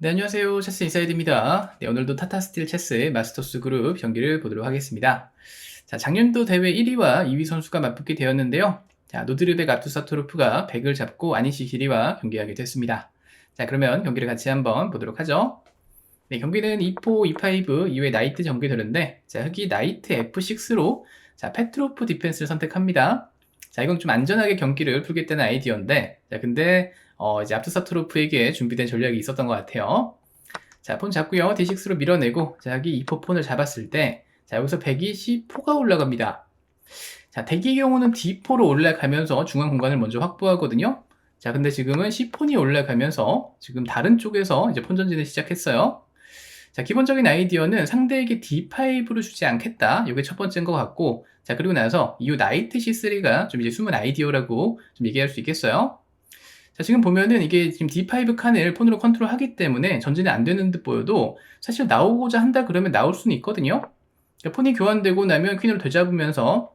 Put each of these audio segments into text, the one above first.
네, 안녕하세요. 체스 인사이드입니다. 네, 오늘도 타타스틸 체스 마스터스 그룹 경기를 보도록 하겠습니다. 자, 작년도 대회 1위와 2위 선수가 맞붙게 되었는데요. 자, 노드르벡 아투사토로프가 100을 잡고 아니시히리와 경기하게 됐습니다. 자, 그러면 경기를 같이 한번 보도록 하죠. 네, 경기는 E4, E5 이후에 나이트 전개되는데, 자, 흑이 나이트 F6로 자, 페트로프 디펜스를 선택합니다. 자, 이건 좀 안전하게 경기를 풀겠다는 아이디어인데, 자, 근데 어, 이제 앞투사토로프에게 준비된 전략이 있었던 것 같아요. 자, 폰 잡고요. D6로 밀어내고, 자, 여기 2포 폰을 잡았을 때, 자, 여기서 124가 올라갑니다. 자, 대기 경우는 D4로 올라가면서 중앙 공간을 먼저 확보하거든요. 자, 근데 지금은 C 폰이 올라가면서 지금 다른 쪽에서 이제 폰 전진을 시작했어요. 자, 기본적인 아이디어는 상대에게 D5를 주지 않겠다. 이게 첫 번째인 것 같고, 자, 그리고 나서 이후 나이트 C3가 좀 이제 숨은 아이디어라고 좀 얘기할 수 있겠어요. 자, 지금 보면은 이게 지금 D5 칸을 폰으로 컨트롤 하기 때문에 전진이 안 되는 듯 보여도 사실 나오고자 한다 그러면 나올 수는 있거든요. 그러니까 폰이 교환되고 나면 퀸으로 되잡으면서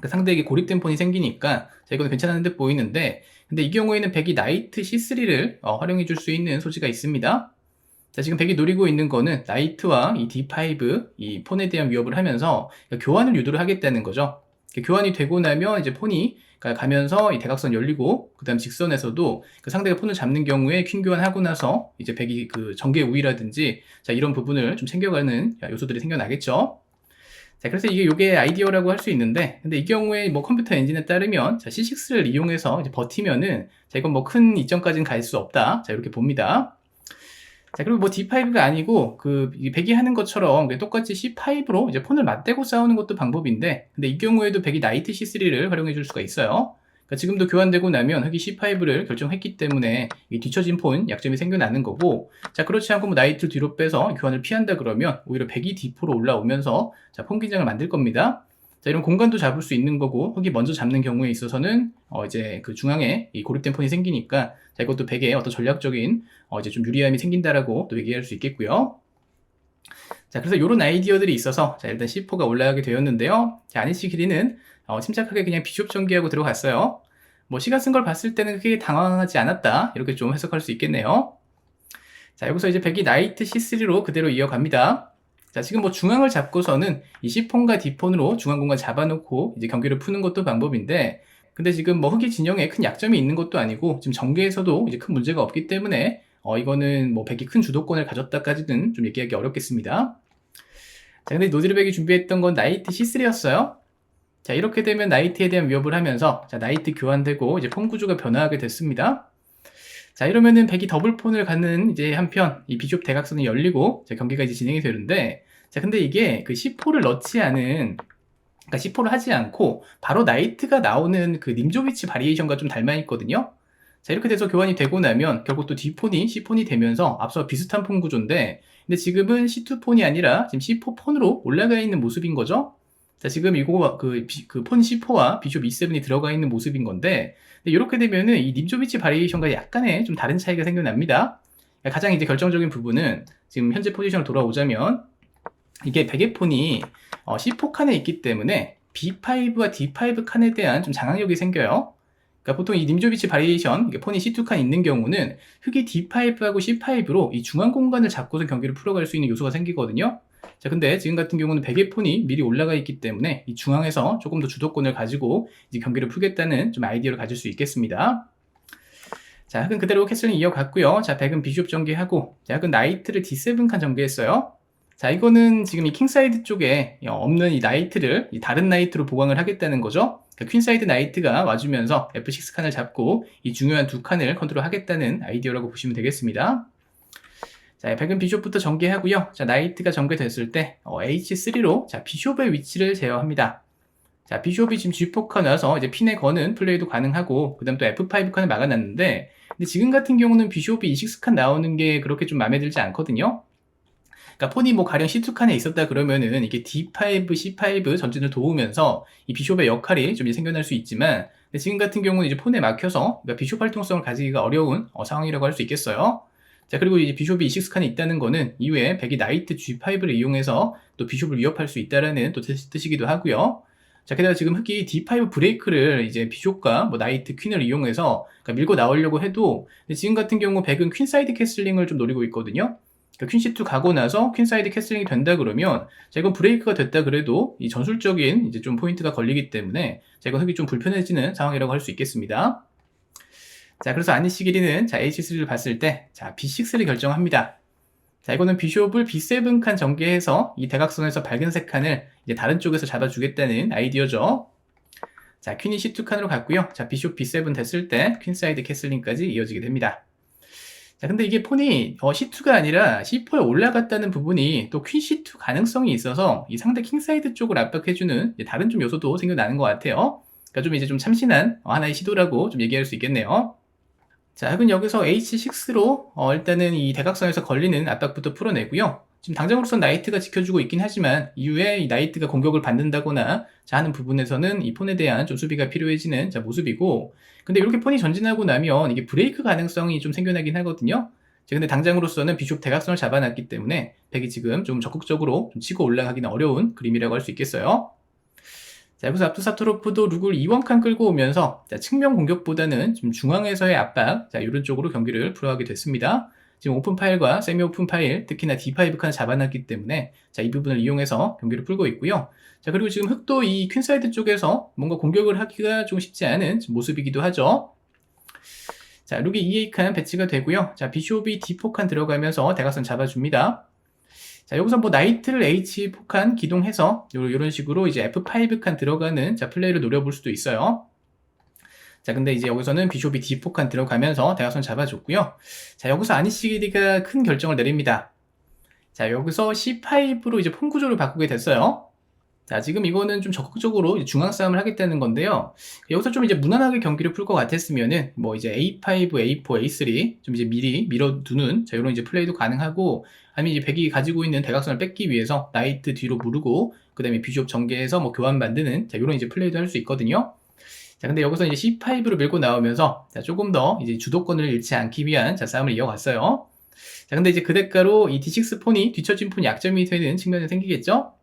그 상대에게 고립된 폰이 생기니까 자, 이건 괜찮은 듯 보이는데 근데 이 경우에는 백이 나이트 C3를 어, 활용해 줄 수 있는 소지가 있습니다. 자, 지금 백이 노리고 있는 거는 나이트와 이 D5, 이 폰에 대한 위협을 하면서 그러니까 교환을 유도를 하겠다는 거죠. 교환이 되고 나면 이제 폰이 가면서 이 대각선 열리고 그다음 직선에서도 그 상대가 폰을 잡는 경우에 퀸 교환하고 나서 이제 백이 그 전개 우위라든지 자 이런 부분을 좀 챙겨가는 요소들이 생겨나겠죠. 자 그래서 이게 요게 아이디어라고 할 수 있는데 근데 이 경우에 뭐 컴퓨터 엔진에 따르면 자 C6를 이용해서 이제 버티면은 자 이건 뭐 큰 이점까지는 갈 수 없다. 자 이렇게 봅니다. 자, 그리고 뭐 D5가 아니고, 그, 백이 하는 것처럼 똑같이 C5로 이제 폰을 맞대고 싸우는 것도 방법인데, 근데 이 경우에도 백이 나이트 C3를 활용해 줄 수가 있어요. 그러니까 지금도 교환되고 나면 흑이 C5를 결정했기 때문에 이 뒤처진 폰 약점이 생겨나는 거고, 자, 그렇지 않고 뭐 나이트 뒤로 빼서 교환을 피한다 그러면 오히려 백이 D4로 올라오면서 자, 폰 긴장을 만들 겁니다. 자, 이런 공간도 잡을 수 있는 거고, 흙이 먼저 잡는 경우에 있어서는, 어, 이제 그 중앙에 이 고립된 폰이 생기니까, 자, 이것도 백에 어떤 전략적인, 어, 이제 좀 유리함이 생긴다라고 또 얘기할 수 있겠고요. 자, 그래서 이런 아이디어들이 있어서, 자, 일단 C4가 올라가게 되었는데요. 자, 아니시 길이는, 어, 침착하게 그냥 비숍 전개하고 들어갔어요. 뭐, 시간 쓴걸 봤을 때는 크게 당황하지 않았다. 이렇게 좀 해석할 수 있겠네요. 자, 여기서 이제 백이 나이트 C3로 그대로 이어갑니다. 자, 지금 뭐 중앙을 잡고서는 이 C폰과 D폰으로 중앙 공간 잡아놓고 이제 경기를 푸는 것도 방법인데, 근데 지금 뭐 흑이 진영에 큰 약점이 있는 것도 아니고, 지금 전개에서도 이제 큰 문제가 없기 때문에, 어, 이거는 뭐 백이 큰 주도권을 가졌다까지는 좀 얘기하기 어렵겠습니다. 자, 근데 노드르백이 준비했던 건 나이트 C3였어요. 자, 이렇게 되면 나이트에 대한 위협을 하면서, 자, 나이트 교환되고, 이제 폰 구조가 변화하게 됐습니다. 자, 이러면은 백이 더블폰을 갖는 이제 한편 이 비숍 대각선이 열리고 자, 경기가 이제 진행이 되는데 자, 근데 이게 그 C4를 넣지 않은 그러니까 C4를 하지 않고 바로 나이트가 나오는 그 님조비치 바리에이션과 좀 닮아 있거든요. 자, 이렇게 돼서 교환이 되고 나면 결국 또 D폰이 C폰이 되면서 앞서 비슷한 폰 구조인데 근데 지금은 C2폰이 아니라 지금 C4폰으로 올라가 있는 모습인 거죠. 자, 지금 이거 그, 그 폰 C4와 비숍 E7이 들어가 있는 모습인 건데, 이렇게 되면은 이 님조비치 바리에이션과 약간의 좀 다른 차이가 생겨납니다. 가장 이제 결정적인 부분은 지금 현재 포지션으로 돌아오자면, 이게 베개폰이 어, C4 칸에 있기 때문에 B5와 D5 칸에 대한 좀 장악력이 생겨요. 그러니까 보통 이 님조비치 바리에이션, 폰이 C2 칸 있는 경우는 흑이 D5하고 C5로 이 중앙 공간을 잡고서 경기를 풀어갈 수 있는 요소가 생기거든요. 자, 근데 지금 같은 경우는 베개 폰이 미리 올라가 있기 때문에 이 중앙에서 조금 더 주도권을 가지고 이제 경기를 풀겠다는 좀 아이디어를 가질 수 있겠습니다. 자, 흑은 그대로 캐슬링 이어갔고요. 자, 백은 비숍 전개하고, 자, 흑은 나이트를 D7 칸 전개했어요. 자, 이거는 지금 이 킹사이드 쪽에 없는 이 나이트를 이 다른 나이트로 보강을 하겠다는 거죠. 그러니까 퀸사이드 나이트가 와주면서 F6 칸을 잡고 이 중요한 두 칸을 컨트롤 하겠다는 아이디어라고 보시면 되겠습니다. 자, 백은 비숍부터 전개하고요. 자, 나이트가 전개됐을 때 어, H3로 자, 비숍의 위치를 제어합니다. 자, 비숍이 지금 G4칸 나서 이제 핀에 거는 플레이도 가능하고 그다음 또 F5 칸을 막아놨는데 근데 지금 같은 경우는 비숍이 E6 칸 나오는 게 그렇게 좀 마음에 들지 않거든요. 그러니까 폰이 뭐 가령 C2 칸에 있었다 그러면은 이게 D5, C5 전진을 도우면서 이 비숍의 역할이 좀 생겨날 수 있지만 지금 같은 경우는 이제 폰에 막혀서 그러니까 비숍 활동성을 가지기가 어려운 어, 상황이라고 할 수 있겠어요. 자, 그리고 이제 비숍이 E6칸에 있다는 거는 이후에 백이 나이트 G5를 이용해서 또 비숍을 위협할 수 있다라는 또 뜻이기도 하고요. 자, 게다가 지금 흑이 D5 브레이크를 이제 비숍과 뭐 나이트, 퀸을 이용해서 그러니까 밀고 나오려고 해도 지금 같은 경우 백은 퀸 사이드 캐슬링을 좀 노리고 있거든요. 그러니까 퀸 C2 가고 나서 퀸 사이드 캐슬링이 된다 그러면 자, 이건 브레이크가 됐다 그래도 이 전술적인 이제 좀 포인트가 걸리기 때문에 자, 이건 흑이 좀 불편해지는 상황이라고 할 수 있겠습니다. 자, 그래서 아니시기리는 자, H3를 봤을 때 자, B6를 결정합니다. 자, 이거는 비숍을 B7 칸 전개해서 이 대각선에서 밝은색 칸을 이제 다른 쪽에서 잡아주겠다는 아이디어죠. 자, 퀸이 C2 칸으로 갔고요. 자, 비숍 B7 됐을 때 퀸 사이드 캐슬링까지 이어지게 됩니다. 자, 근데 이게 폰이 어, C2가 아니라 C4에 올라갔다는 부분이 또 퀸 C2 가능성이 있어서 이 상대 킹사이드 쪽을 압박해주는 다른 좀 요소도 생겨나는 것 같아요. 그러니까 좀 이제 좀 참신한 어, 하나의 시도라고 좀 얘기할 수 있겠네요. 자, 흑은 여기서 H6로 어, 일단은 이 대각선에서 걸리는 압박부터 풀어내고요. 지금 당장으로선 나이트가 지켜주고 있긴 하지만 이후에 이 나이트가 공격을 받는다거나 자 하는 부분에서는 이 폰에 대한 좀 수비가 필요해지는 자 모습이고 근데 이렇게 폰이 전진하고 나면 이게 브레이크 가능성이 좀 생겨나긴 하거든요. 자, 근데 당장으로서는 비숍 대각선을 잡아놨기 때문에 백이 지금 좀 적극적으로 좀 치고 올라가기는 어려운 그림이라고 할 수 있겠어요. 자, 여기서 압도사토로프도 룩을 2원칸 끌고 오면서 자, 측면 공격보다는 좀 중앙에서의 압박, 자, 이런 쪽으로 경기를 풀어가게 됐습니다. 지금 오픈 파일과 세미 오픈 파일, 특히나 D5 칸 잡아놨기 때문에 자, 이 부분을 이용해서 경기를 풀고 있고요. 자, 그리고 지금 흑도 이 퀸사이드 쪽에서 뭔가 공격을 하기가 좀 쉽지 않은 모습이기도 하죠. 자, 룩이 2A 칸 배치가 되고요. 자, 비숍이 D4 칸 들어가면서 대각선 잡아줍니다. 자, 여기서 뭐 나이트를 H 폭한 기동해서 이런 식으로 이제 F5 칸 들어가는 자, 플레이를 노려볼 수도 있어요. 자, 근데 이제 여기서는 비숍이 D 폭한 들어가면서 대각선 잡아줬고요. 자, 여기서 아니시기리가 큰 결정을 내립니다. 자, 여기서 C5로 이제 폰 구조를 바꾸게 됐어요. 자, 지금 이거는 좀 적극적으로 중앙 싸움을 하겠다는 건데요. 여기서 좀 이제 무난하게 경기를 풀 것 같았으면은, 뭐 이제 A5, A4, A3 좀 이제 미리 밀어두는, 자, 이런 이제 플레이도 가능하고, 아니면 이제 백이 가지고 있는 대각선을 뺏기 위해서 나이트 뒤로 무르고, 그 다음에 비숍 전개해서 뭐 교환 만드는, 자, 이런 이제 플레이도 할 수 있거든요. 자, 근데 여기서 이제 C5로 밀고 나오면서, 자, 조금 더 이제 주도권을 잃지 않기 위한, 자, 싸움을 이어갔어요. 자, 근데 이제 그 대가로 이 D6 폰이 뒤처진 폰 약점이 되는 측면이 생기겠죠?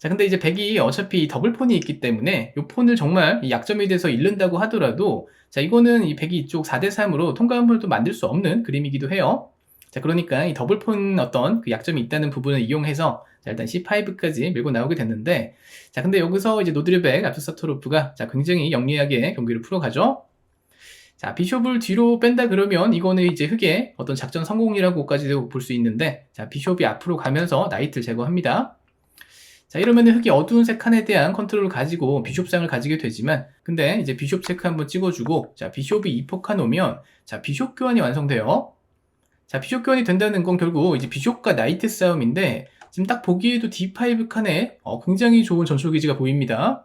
자, 근데 이제 백이 어차피 더블 폰이 있기 때문에 이 폰을 정말 약점이 돼서 잃는다고 하더라도 자, 이거는 이 백이 이쪽 4대3으로 통과물도 만들 수 없는 그림이기도 해요. 자, 그러니까 이 더블 폰 어떤 그 약점이 있다는 부분을 이용해서 자, 일단 C5까지 밀고 나오게 됐는데 자, 근데 여기서 이제 노드르백 아투사토로프가 자, 굉장히 영리하게 경기를 풀어가죠. 자, 비숍을 뒤로 뺀다 그러면 이거는 이제 흑의 어떤 작전 성공이라고까지도 볼 수 있는데 자, 비숍이 앞으로 가면서 나이트를 제거합니다. 자, 이러면 흑이 어두운 색 칸에 대한 컨트롤을 가지고 비숍상을 가지게 되지만, 근데 이제 비숍 체크 한번 찍어주고, 자, 비숍이 2포 칸 오면, 자, 비숍 교환이 완성돼요. 자, 비숍 교환이 된다는 건 결국 이제 비숍과 나이트 싸움인데, 지금 딱 보기에도 D5 칸에 어, 굉장히 좋은 전술 기지가 보입니다.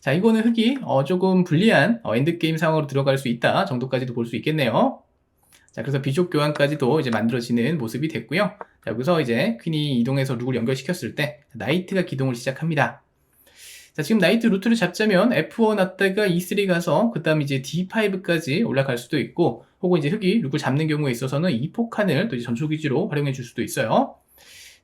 자, 이거는 흑이 어, 조금 불리한 어, 엔드게임 상황으로 들어갈 수 있다 정도까지도 볼 수 있겠네요. 자, 그래서 비숍 교환까지도 이제 만들어지는 모습이 됐고요. 자, 여기서 이제 퀸이 이동해서 룩을 연결시켰을 때 나이트가 기동을 시작합니다. 자, 지금 나이트 루트를 잡자면 F1 왔다가 E3 가서 그 다음 이제 D5까지 올라갈 수도 있고 혹은 이제 흑이 룩을 잡는 경우에 있어서는 이 폭칸을 또 이제 전초기지로 활용해 줄 수도 있어요.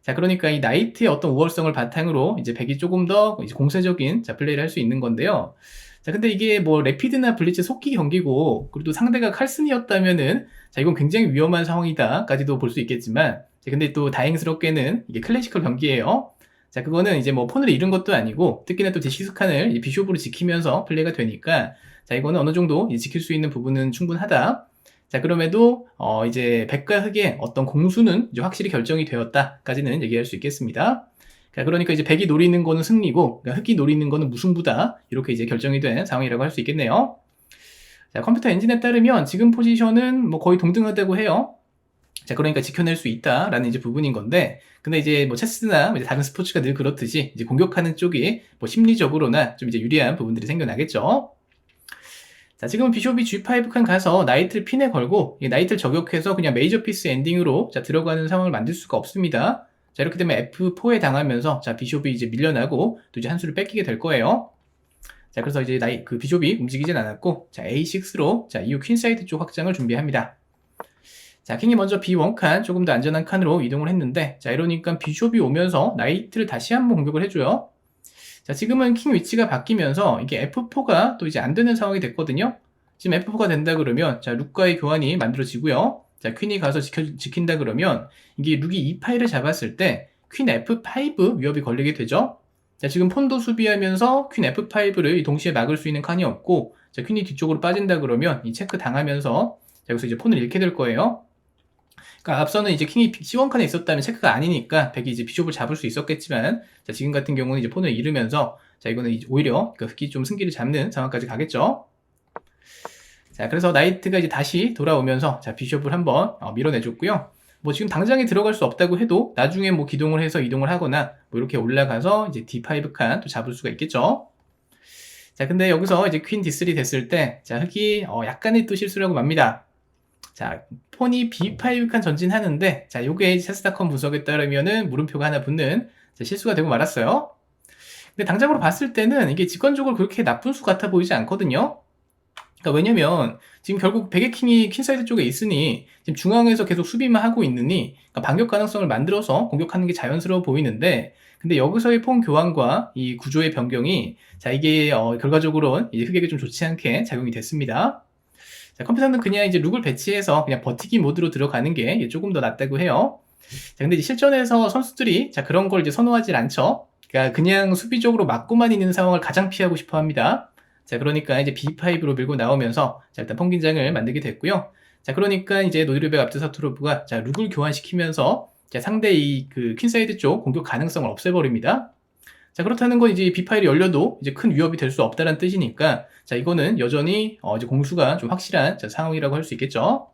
자, 그러니까 이 나이트의 어떤 우월성을 바탕으로 이제 백이 조금 더 공세적인 자, 플레이를 할 수 있는 건데요. 자, 근데 이게 뭐 레피드나 블리츠 속기 경기고, 그리고 또 상대가 칼슨이었다면은, 자, 이건 굉장히 위험한 상황이다까지도 볼 수 있겠지만, 자, 근데 또 다행스럽게는 이게 클래시컬 경기예요. 자, 그거는 이제 뭐 폰을 잃은 것도 아니고, 특히나 또 제시스칸을 비숍으로 지키면서 플레이가 되니까, 자, 이거는 어느 정도 지킬 수 있는 부분은 충분하다. 자, 그럼에도, 어, 이제 백과 흑의 어떤 공수는 이제 확실히 결정이 되었다까지는 얘기할 수 있겠습니다. 그러니까 이제 백이 노리는 거는 승리고 그러니까 흑이 노리는 거는 무승부다 이렇게 이제 결정이 된 상황이라고 할 수 있겠네요. 자, 컴퓨터 엔진에 따르면 지금 포지션은 뭐 거의 동등하다고 해요. 자, 그러니까 지켜낼 수 있다라는 이제 부분인 건데, 근데 이제 뭐 체스나 뭐 이제 다른 스포츠가 늘 그렇듯이 이제 공격하는 쪽이 뭐 심리적으로나 좀 이제 유리한 부분들이 생겨나겠죠. 자, 지금은 비숍이 G5 칸 가서 나이트를 핀에 걸고, 나이트를 저격해서 그냥 메이저 피스 엔딩으로 자, 들어가는 상황을 만들 수가 없습니다. 자, 이렇게 되면 F4에 당하면서, 자, 비숍이 이제 밀려나고, 또 이제 한 수를 뺏기게 될 거예요. 자, 그래서 이제 나이, 그 비숍이 움직이진 않았고, 자, A6로, 자, 이후 퀸사이드 쪽 확장을 준비합니다. 자, 킹이 먼저 B1 칸, 조금 더 안전한 칸으로 이동을 했는데, 자, 이러니까 비숍이 오면서 나이트를 다시 한번 공격을 해줘요. 자, 지금은 킹 위치가 바뀌면서 이게 F4가 또 이제 안 되는 상황이 됐거든요. 지금 F4가 된다 그러면 자, 룩과의 교환이 만들어지고요. 자, 퀸이 가서 지켜, 지킨다 그러면 이게 룩이 E5를 잡았을 때 퀸 F5 위협이 걸리게 되죠. 자, 지금 폰도 수비하면서 퀸 F5를 동시에 막을 수 있는 칸이 없고 자, 퀸이 뒤쪽으로 빠진다 그러면 이 체크 당하면서 자, 여기서 이제 폰을 잃게 될 거예요. 그러니까 앞서는 이제 킹이 C1 칸에 있었다면 체크가 아니니까 백이 이제 비숍을 잡을 수 있었겠지만 자, 지금 같은 경우는 이제 폰을 잃으면서 자, 이거는 이제 오히려 그 흑이 좀 승기를 잡는 상황까지 가겠죠. 자, 그래서 나이트가 이제 다시 돌아오면서 자, 비숍을 한번 어, 밀어내줬고요. 뭐 지금 당장에 들어갈 수 없다고 해도 나중에 뭐 기동을 해서 이동을 하거나 뭐 이렇게 올라가서 이제 D5 칸 또 잡을 수가 있겠죠. 자, 근데 여기서 이제 퀸 D3 됐을 때, 자, 흑이 어, 약간의 또 실수라고 맙니다. 자, 폰이 B5 칸 전진하는데, 자, 요게 체스닷컴 분석에 따르면은 물음표가 하나 붙는 자, 실수가 되고 말았어요. 근데 당장으로 봤을 때는 이게 직관적으로 그렇게 나쁜 수 같아 보이지 않거든요. 그러니까 왜냐면 지금 결국 베개킹이 퀸사이드 쪽에 있으니 지금 중앙에서 계속 수비만 하고 있느니 그러니까 반격 가능성을 만들어서 공격하는 게 자연스러워 보이는데 근데 여기서의 폰 교환과 이 구조의 변경이 자 이게 어, 결과적으로 이제 흑에게 좀 좋지 않게 작용이 됐습니다. 자, 컴퓨터는 그냥 이제 룩을 배치해서 그냥 버티기 모드로 들어가는 게 조금 더 낫다고 해요. 자, 근데 이제 실전에서 선수들이 자 그런 걸 이제 선호하지 않죠. 그러니까 그냥 수비적으로 막고만 있는 상황을 가장 피하고 싶어 합니다. 자, 그러니까 이제 B5로 밀고 나오면서 자, 일단 펑긴장을 만들게 됐고요. 자, 그러니까 이제 노드르베 압드사토로프가 자, 룩을 교환시키면서 자, 상대 이 그 퀸사이드 쪽 공격 가능성을 없애버립니다. 자, 그렇다는 건 이제 B 파일이 열려도 이제 큰 위협이 될 수 없다는 뜻이니까 자, 이거는 여전히 어, 이제 공수가 좀 확실한 자, 상황이라고 할 수 있겠죠.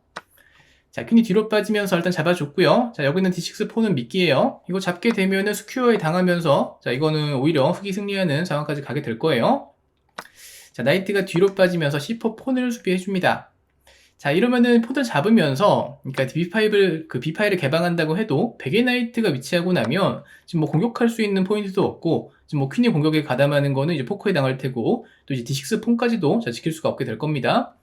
자, 퀸이 뒤로 빠지면서 일단 잡아줬고요. 자, 여기는 D6 4는 미끼예요. 이거 잡게 되면은 스큐어에 당하면서 자, 이거는 오히려 흑이 승리하는 상황까지 가게 될 거예요. 자, 나이트가 뒤로 빠지면서 C4 폰을 수비해줍니다. 자, 이러면은 폰을 잡으면서, 그러니까 B5를, 그 B5를 개방한다고 해도, 베개 나이트가 위치하고 나면, 지금 뭐 공격할 수 있는 포인트도 없고, 지금 뭐 퀸이 공격에 가담하는 거는 이제 포커에 당할 테고, 또 이제 D6 폰까지도 자, 지킬 수가 없게 될 겁니다.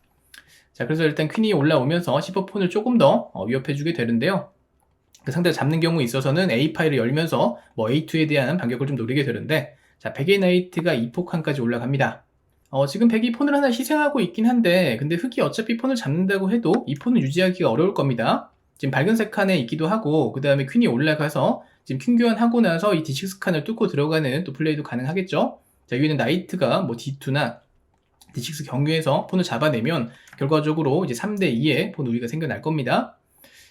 자, 그래서 일단 퀸이 올라오면서 C4 폰을 조금 더 어, 위협해주게 되는데요. 그 상대가 잡는 경우에 있어서는 A 파일을 열면서 뭐 A2에 대한 반격을 좀 노리게 되는데, 자, 베개 나이트가 2포 칸까지 올라갑니다. 어, 지금 백이 폰을 하나 희생하고 있긴 한데 근데 흑이 어차피 폰을 잡는다고 해도 이 폰을 유지하기가 어려울 겁니다. 지금 밝은색 칸에 있기도 하고 그 다음에 퀸이 올라가서 지금 퀸 교환하고 나서 이 D6 칸을 뚫고 들어가는 또 플레이도 가능하겠죠. 자 여기는 나이트가 뭐 D2나 D6 경유해서 폰을 잡아내면 결과적으로 이제 3대 2의 폰 우위가 생겨날 겁니다.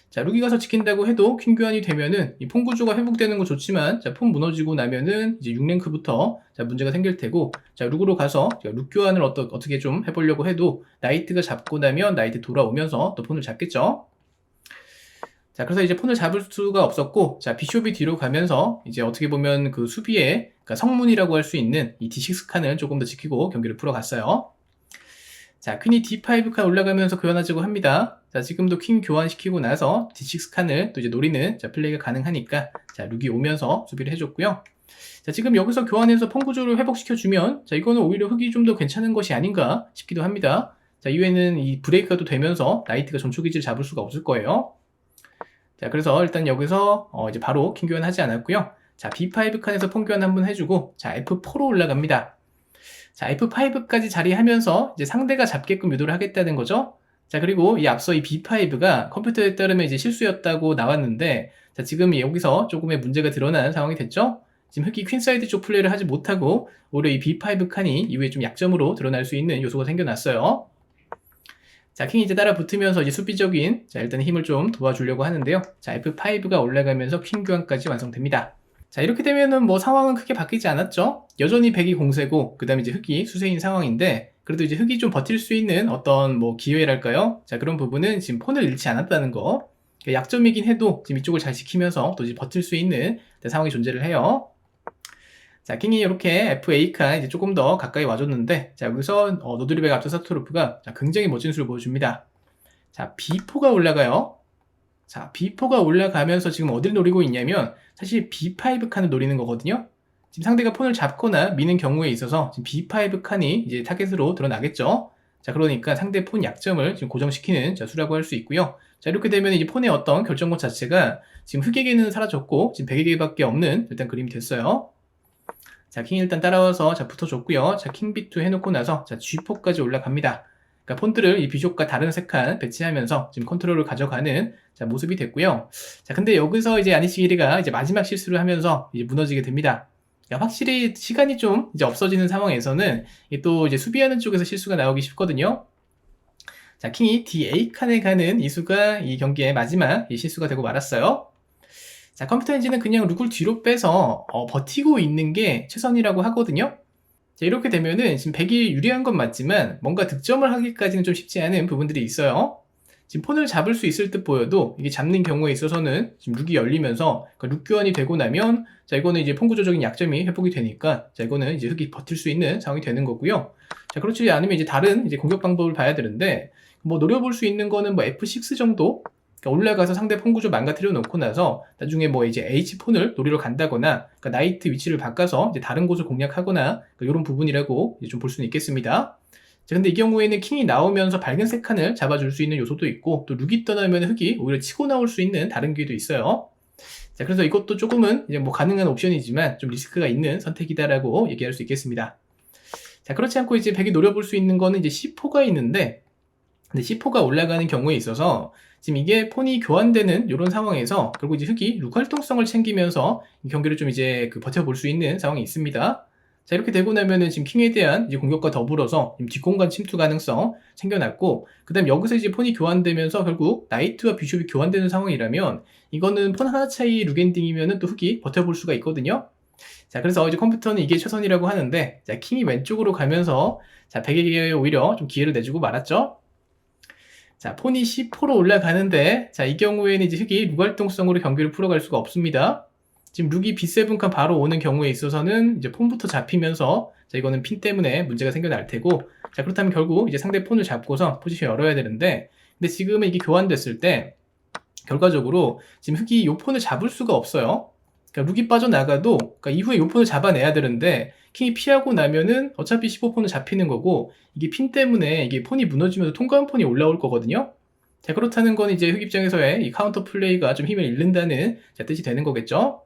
자, 루기 가서 지킨다고 해도 퀸 교환이 되면은 이 폰 구조가 회복되는 건 좋지만 자, 폰 무너지고 나면은 이제 6랭크부터 자, 문제가 생길 테고 자, 룩으로 가서 룩 교환을 어떠, 어떻게 좀 해보려고 해도 나이트가 잡고 나면 나이트 돌아오면서 또 폰을 잡겠죠. 자, 그래서 이제 폰을 잡을 수가 없었고, 자, 비숍이 뒤로 가면서 이제 어떻게 보면 그 수비의 그러니까 성문이라고 할 수 있는 이 D6 칸을 조금 더 지키고 경기를 풀어갔어요. 자, 퀸이 D5 칸 올라가면서 교환하자고 합니다. 자, 지금도 퀸 교환시키고 나서 D6 칸을 또 이제 노리는 자, 플레이가 가능하니까 자, 룩이 오면서 수비를 해줬고요. 자, 지금 여기서 교환해서 펑 구조를 회복시켜주면 자, 이거는 오히려 흑이 좀 더 괜찮은 것이 아닌가 싶기도 합니다. 자, 이후에는 이 브레이크가 또 되면서 나이트가 전초기지를 잡을 수가 없을 거예요. 자, 그래서 일단 여기서 어, 이제 바로 킹 교환하지 않았고요. 자, B5 칸에서 펑 교환 한번 해주고 자, F4로 올라갑니다. 자, F5까지 자리하면서 이제 상대가 잡게끔 유도를 하겠다는 거죠. 자, 그리고 이 앞서 이 B5가 컴퓨터에 따르면 이제 실수였다고 나왔는데, 자, 지금 여기서 조금의 문제가 드러난 상황이 됐죠? 지금 흑이 퀸사이드 쪽 플레이를 하지 못하고, 오히려 이 B5 칸이 이후에 좀 약점으로 드러날 수 있는 요소가 생겨났어요. 자, 킹이 이제 따라 붙으면서 이제 수비적인, 자, 일단 힘을 좀 도와주려고 하는데요. 자, F5가 올라가면서 퀸 교환까지 완성됩니다. 자, 이렇게 되면은 뭐 상황은 크게 바뀌지 않았죠? 여전히 백이 공세고, 그 다음에 이제 흑이 수세인 상황인데, 그래도 이제 흑이 좀 버틸 수 있는 어떤 뭐 기회랄까요? 자, 그런 부분은 지금 폰을 잃지 않았다는 거. 그러니까 약점이긴 해도 지금 이쪽을 잘 지키면서 또 이제 버틸 수 있는 상황이 존재를 해요. 자, 킹이 이렇게 FA카 이제 조금 더 가까이 와줬는데, 자, 여기서 어, 노드리백 앞서 사토르프가 자, 굉장히 멋진 수를 보여줍니다. 자, B4가 올라가요. 자, B4가 올라가면서 지금 어디를 노리고 있냐면, 사실 B5 칸을 노리는 거거든요. 지금 상대가 폰을 잡거나 미는 경우에 있어서 지금 B5 칸이 이제 타겟으로 드러나겠죠. 자, 그러니까 상대 폰 약점을 지금 고정시키는 자, 수라고 할 수 있고요. 자, 이렇게 되면 이제 폰의 어떤 결정권 자체가 지금 흑에게는 사라졌고, 지금 백에게밖에 없는 일단 그림이 됐어요. 자, 킹 일단 따라와서 자, 붙어줬고요. 자, 킹 B2 해놓고 나서 자, G4까지 올라갑니다. 그러니까 폰트를 이 비숍과 다른 색깔 배치하면서 지금 컨트롤을 가져가는 자, 모습이 됐고요. 자, 근데 여기서 이제 아니시기리가 이제 마지막 실수를 하면서 이제 무너지게 됩니다. 그러니까 확실히 시간이 좀 이제 없어지는 상황에서는 또 이제 수비하는 쪽에서 실수가 나오기 쉽거든요. 자, 킹이 D8 칸에 가는 이수가 이 경기의 마지막 이 실수가 되고 말았어요. 자, 컴퓨터 엔진은 그냥 룩을 뒤로 빼서 어, 버티고 있는 게 최선이라고 하거든요. 자, 이렇게 되면은 지금 100이 유리한 건 맞지만 뭔가 득점을 하기까지는 좀 쉽지 않은 부분들이 있어요. 지금 폰을 잡을 수 있을 듯 보여도 이게 잡는 경우에 있어서는 지금 룩이 열리면서 그러니까 룩 교환이 되고 나면 자 이거는 이제 폰 구조적인 약점이 회복이 되니까 자 이거는 이제 흙이 버틸 수 있는 상황이 되는 거고요. 자 그렇지 않으면 이제 다른 이제 공격 방법을 봐야 되는데 뭐 노려볼 수 있는 거는 뭐 F6 정도 그러니까 올라가서 상대 폰 구조 망가뜨려 놓고 나서 나중에 뭐 이제 H 폰을 노리러 간다거나 그러니까 나이트 위치를 바꿔서 이제 다른 곳을 공략하거나 그러니까 이런 부분이라고 좀 볼 수는 있겠습니다. 자, 근데 이 경우에는 킹이 나오면서 밝은색 칸을 잡아줄 수 있는 요소도 있고, 또 룩이 떠나면 흙이 오히려 치고 나올 수 있는 다른 기회도 있어요. 자, 그래서 이것도 조금은 이제 뭐 가능한 옵션이지만 좀 리스크가 있는 선택이다라고 얘기할 수 있겠습니다. 자, 그렇지 않고 이제 100이 노려볼 수 있는 거는 이제 C4가 있는데, 근데 C4가 올라가는 경우에 있어서 지금 이게 폰이 교환되는 이런 상황에서 결국 이제 흙이 룩 활동성을 챙기면서 이 경기를 좀 이제 그 버텨볼 수 있는 상황이 있습니다. 자, 이렇게 되고 나면은 지금 킹에 대한 이제 공격과 더불어서 뒷공간 침투 가능성 챙겨놨고, 그 다음 여기서 이제 폰이 교환되면서 결국 나이트와 비숍이 교환되는 상황이라면, 이거는 폰 하나 차이 룩엔딩이면은 또 흑이 버텨볼 수가 있거든요. 자, 그래서 이제 컴퓨터는 이게 최선이라고 하는데, 자, 킹이 왼쪽으로 가면서, 자, 백에게 오히려 좀 기회를 내주고 말았죠. 자, 폰이 C4로 올라가는데, 자, 이 경우에는 이제 흑이 룩활동성으로 경기를 풀어갈 수가 없습니다. 지금 룩이 B7칸 바로 오는 경우에 있어서는 이제 폰부터 잡히면서 자 이거는 핀 때문에 문제가 생겨날 테고 자 그렇다면 결국 이제 상대 폰을 잡고서 포지션 열어야 되는데 근데 지금은 이게 교환됐을 때 결과적으로 지금 흑이 요 폰을 잡을 수가 없어요. 그러니까 룩이 빠져나가도 그러니까 이후에 요 폰을 잡아내야 되는데 킹이 피하고 나면은 어차피 15폰을 잡히는 거고 이게 핀 때문에 이게 폰이 무너지면서 통과한 폰이 올라올 거거든요. 자 그렇다는 건 이제 흑 입장에서의 이 카운터 플레이가 좀 힘을 잃는다는 자, 뜻이 되는 거겠죠.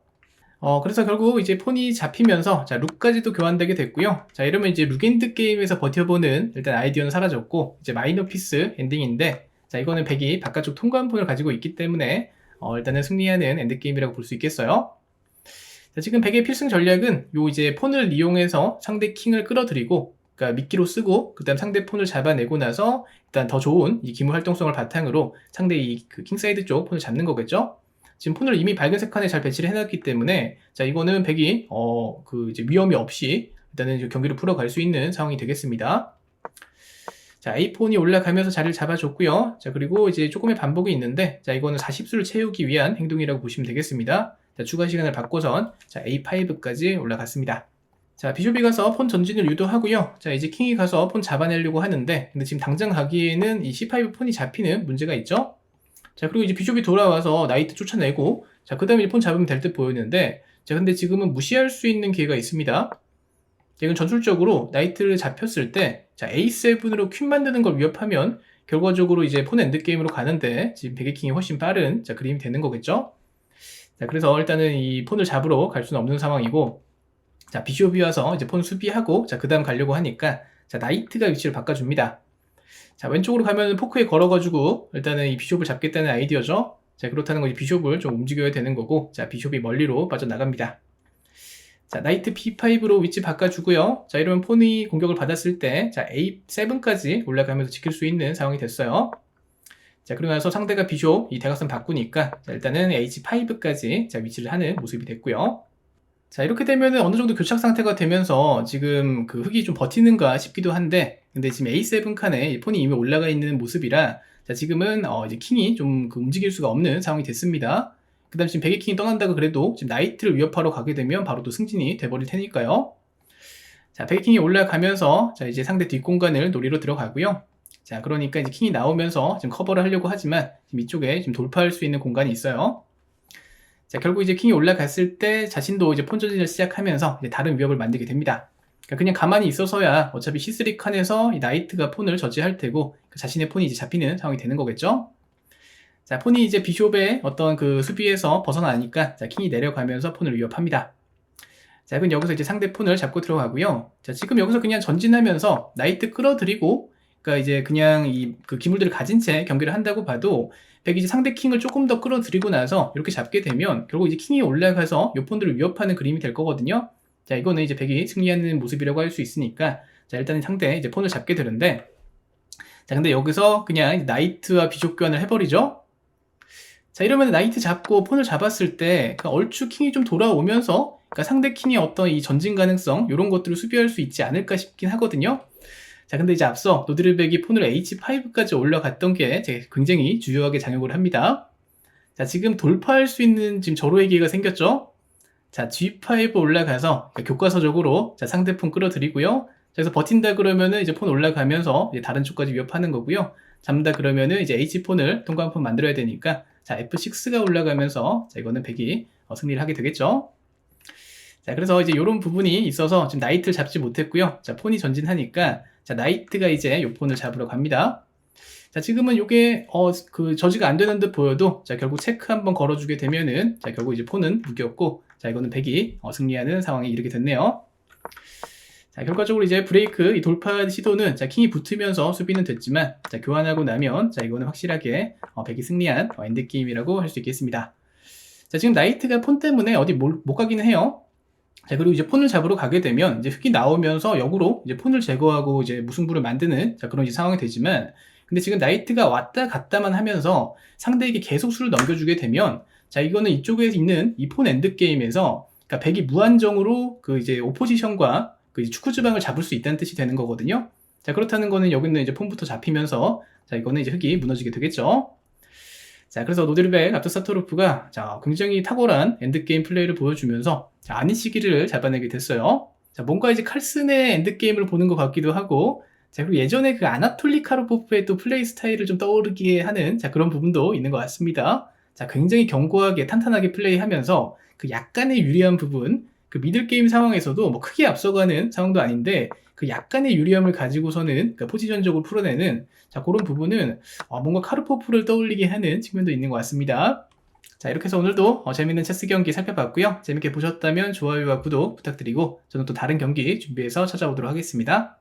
어, 그래서 결국 이제 폰이 잡히면서, 자, 룩까지도 교환되게 됐고요. 자, 이러면 이제 룩엔드 게임에서 버텨보는 일단 아이디어는 사라졌고, 이제 마이너 피스 엔딩인데, 자, 이거는 100이 바깥쪽 통과한 폰을 가지고 있기 때문에, 어, 일단은 승리하는 엔드 게임이라고 볼 수 있겠어요. 자, 지금 100의 필승 전략은 요 이제 폰을 이용해서 상대 킹을 끌어들이고, 그러니까 미끼로 쓰고, 그 다음 상대 폰을 잡아내고 나서, 일단 더 좋은 이 기물 활동성을 바탕으로 상대 이 그 킹사이드 쪽 폰을 잡는 거겠죠? 지금 폰을 이미 밝은색 칸에 잘 배치를 해놨기 때문에 자 이거는 100이 어 그 이제 위험이 없이 일단은 경기를 풀어갈 수 있는 상황이 되겠습니다. 자 A 폰이 올라가면서 자리를 잡아줬고요. 자 그리고 이제 조금의 반복이 있는데 자 이거는 40수를 채우기 위한 행동이라고 보시면 되겠습니다. 자 추가 시간을 바꿔선 자 A5까지 올라갔습니다. 자 비숍이 가서 폰 전진을 유도하고요. 자 이제 킹이 가서 폰 잡아내려고 하는데 근데 지금 당장 가기에는 이 C5 폰이 잡히는 문제가 있죠. 자, 그리고 이제 비숍이 돌아와서 나이트 쫓아내고, 자, 그 다음에 폰 잡으면 될 듯 보였는데, 자, 근데 지금은 무시할 수 있는 기회가 있습니다. 이건 전술적으로 나이트를 잡혔을 때, 자, A7으로 퀸 만드는 걸 위협하면, 결과적으로 이제 폰 엔드게임으로 가는데, 지금 베개킹이 훨씬 빠른, 자, 그림이 되는 거겠죠? 자, 그래서 일단은 이 폰을 잡으러 갈 수는 없는 상황이고, 자, 비숍이 와서 이제 폰 수비하고, 자, 그 다음 가려고 하니까, 자, 나이트가 위치를 바꿔줍니다. 자, 왼쪽으로 가면 포크에 걸어가지고 일단은 이 비숍을 잡겠다는 아이디어죠. 자, 그렇다는 건 비숍을 좀 움직여야 되는 거고, 자, 비숍이 멀리로 빠져나갑니다. 자, 나이트 P5로 위치 바꿔주고요. 자, 이러면 폰이 공격을 받았을 때, 자, A7까지 올라가면서 지킬 수 있는 상황이 됐어요. 자, 그러고 나서 상대가 비숍 이 대각선 바꾸니까, 자, 일단은 H5까지 자, 위치를 하는 모습이 됐고요. 자, 이렇게 되면 어느 정도 교착 상태가 되면서 지금 그 흙이 좀 버티는가 싶기도 한데, 근데 지금 A7 칸에 폰이 이미 올라가 있는 모습이라, 자, 지금은 어 이제 킹이 좀 그 움직일 수가 없는 상황이 됐습니다. 그 다음 지금 백의 킹이 떠난다고 그래도 지금 나이트를 위협하러 가게 되면 바로 또 승진이 돼버릴 테니까요. 자, 백의 킹이 올라가면서, 자, 이제 상대 뒷공간을 노리러 들어가고요. 자, 그러니까 이제 킹이 나오면서 지금 커버를 하려고 하지만, 지금 이쪽에 지금 돌파할 수 있는 공간이 있어요. 자, 결국 이제 킹이 올라갔을 때 자신도 이제 폰전진을 시작하면서 이제 다른 위협을 만들게 됩니다. 그러니까 그냥 가만히 있어서야 어차피 C3 칸에서 이 나이트가 폰을 저지할 테고 그 자신의 폰이 이제 잡히는 상황이 되는 거겠죠. 자, 폰이 이제 비숍의 어떤 그 수비에서 벗어나니까 자, 킹이 내려가면서 폰을 위협합니다. 자, 그럼 여기서 이제 상대 폰을 잡고 들어가고요. 자, 지금 여기서 그냥 전진하면서 나이트 끌어들이고, 그러니까 이제 그냥 이 그 기물들을 가진 채 경기를 한다고 봐도 백이 이제 상대 킹을 조금 더 끌어들이고 나서 이렇게 잡게 되면 결국 이제 킹이 올라가서 요 폰들을 위협하는 그림이 될 거거든요. 자, 이거는 이제 백이 승리하는 모습이라고 할 수 있으니까 자, 일단은 상대 이제 폰을 잡게 되는데 자, 근데 여기서 그냥 나이트와 비숍 교환을 해버리죠. 자, 이러면 나이트 잡고 폰을 잡았을 때, 그 얼추 킹이 좀 돌아오면서, 그러니까 상대 킹의 어떤 이 전진 가능성, 이런 것들을 수비할 수 있지 않을까 싶긴 하거든요. 자, 근데 이제 앞서 노드르백이 폰을 H5까지 올라갔던 게 굉장히 주요하게 작용을 합니다. 자, 지금 돌파할 수 있는 지금 절호의 기회가 생겼죠? 자, G5 올라가서 교과서적으로 자, 상대폰 끌어들이고요. 자, 그래서 버틴다 그러면은 이제 폰 올라가면서 이제 다른 쪽까지 위협하는 거고요. 잡는다 그러면은 이제 H폰을 통과폰 만들어야 되니까 자, F6가 올라가면서 자, 이거는 100이 어, 승리를 하게 되겠죠. 자, 그래서 이제 이런 부분이 있어서 지금 나이트를 잡지 못했고요. 자, 폰이 전진하니까 자, 나이트가 이제 요 폰을 잡으러 갑니다. 자, 지금은 요게 어, 그 저지가 안 되는 듯 보여도 자, 결국 체크 한번 걸어주게 되면은 자, 결국 이제 폰은 무기였고 자, 이거는 100이 어, 승리하는 상황에 이르게 됐네요. 자, 결과적으로 이제 브레이크 이 돌파 시도는 자, 킹이 붙으면서 수비는 됐지만 자, 교환하고 나면 자, 이거는 확실하게 어, 100이 승리한 어, 엔드 게임이라고 할 수 있겠습니다. 자, 지금 나이트가 폰 때문에 어디 못, 못 가기는 해요. 자, 그리고 이제 폰을 잡으러 가게 되면 이제 흑이 나오면서 역으로 이제 폰을 제거하고 이제 무승부를 만드는 자, 그런 이제 상황이 되지만 근데 지금 나이트가 왔다 갔다만 하면서 상대에게 계속 수를 넘겨주게 되면 자, 이거는 이쪽에 있는 이 폰 엔드 게임에서 그러니까 백이 무한정으로 그 이제 오포지션과 그 이제 축구 주방을 잡을 수 있다는 뜻이 되는 거거든요. 자, 그렇다는 거는 여기는 이제 폰부터 잡히면서 자, 이거는 이제 흑이 무너지게 되겠죠. 자, 그래서 노드르백 아토사토로프가 자, 굉장히 탁월한 엔드게임 플레이를 보여주면서 자, 아닌 시기를 잡아내게 됐어요. 자, 뭔가 이제 칼슨의 엔드게임을 보는 것 같기도 하고 자, 그리고 예전에 그 아나톨리 카르포프의 또 플레이 스타일을 좀 떠오르게 하는 자, 그런 부분도 있는 것 같습니다. 자, 굉장히 견고하게 탄탄하게 플레이하면서 그 약간의 유리한 부분, 그 미들 게임 상황에서도 뭐 크게 앞서가는 상황도 아닌데 그 약간의 유리함을 가지고서는 그 포지션적으로 풀어내는 자 그런 부분은 어, 뭔가 카르포프를 떠올리게 하는 측면도 있는 것 같습니다. 자 이렇게 해서 오늘도 어, 재밌는 체스 경기 살펴봤고요. 재밌게 보셨다면 좋아요와 구독 부탁드리고 저는 또 다른 경기 준비해서 찾아오도록 하겠습니다.